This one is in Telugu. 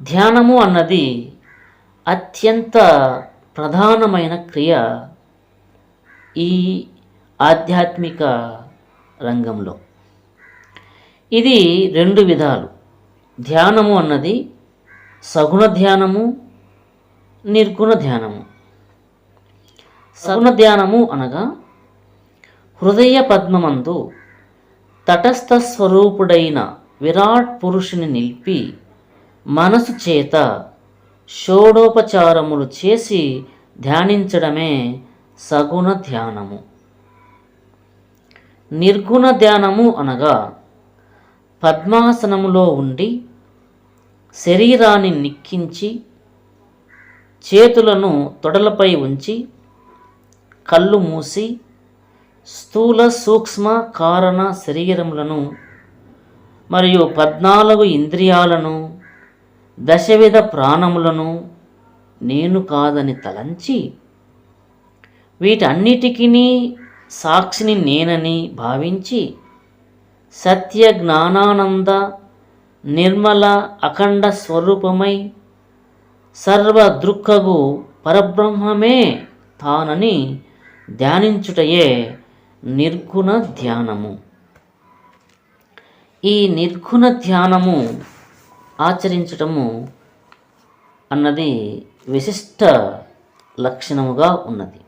ధ్యానము అన్నది అత్యంత ప్రధానమైన క్రియ ఈ ఆధ్యాత్మిక రంగంలో. ఇది రెండు విధాలు. ధ్యానము అన్నది సగుణ ధ్యానము నిర్గుణ ధ్యానము. సగుణ ధ్యానము అనగా హృదయ పద్మమందు తటస్థ స్వరూపుడైన విరాట్ పురుషుని నిలిపి మనసు చేత షోడోపచారములు చేసి ధ్యానించడమే సగుణ ధ్యానము. నిర్గుణ ధ్యానము అనగా పద్మాసనములో ఉండి శరీరాన్ని నిక్కించి చేతులను తొడలపై ఉంచి కళ్ళు మూసి స్థూల సూక్ష్మ కారణ శరీరములను మరియు పద్నాలుగు ఇంద్రియాలను దశవిధ ప్రాణములను నేను కాదని తలంచి వీటన్నిటికీ సాక్షిని నేనని భావించి సత్య జ్ఞానానంద నిర్మల అఖండ స్వరూపమై సర్వదృక్కగు పరబ్రహ్మమే తానని ధ్యానించుటయే నిర్గుణ ధ్యానము. ఈ నిర్గుణ ధ్యానము ఆచరించటము అన్నది విశిష్ట లక్షణముగా ఉన్నది.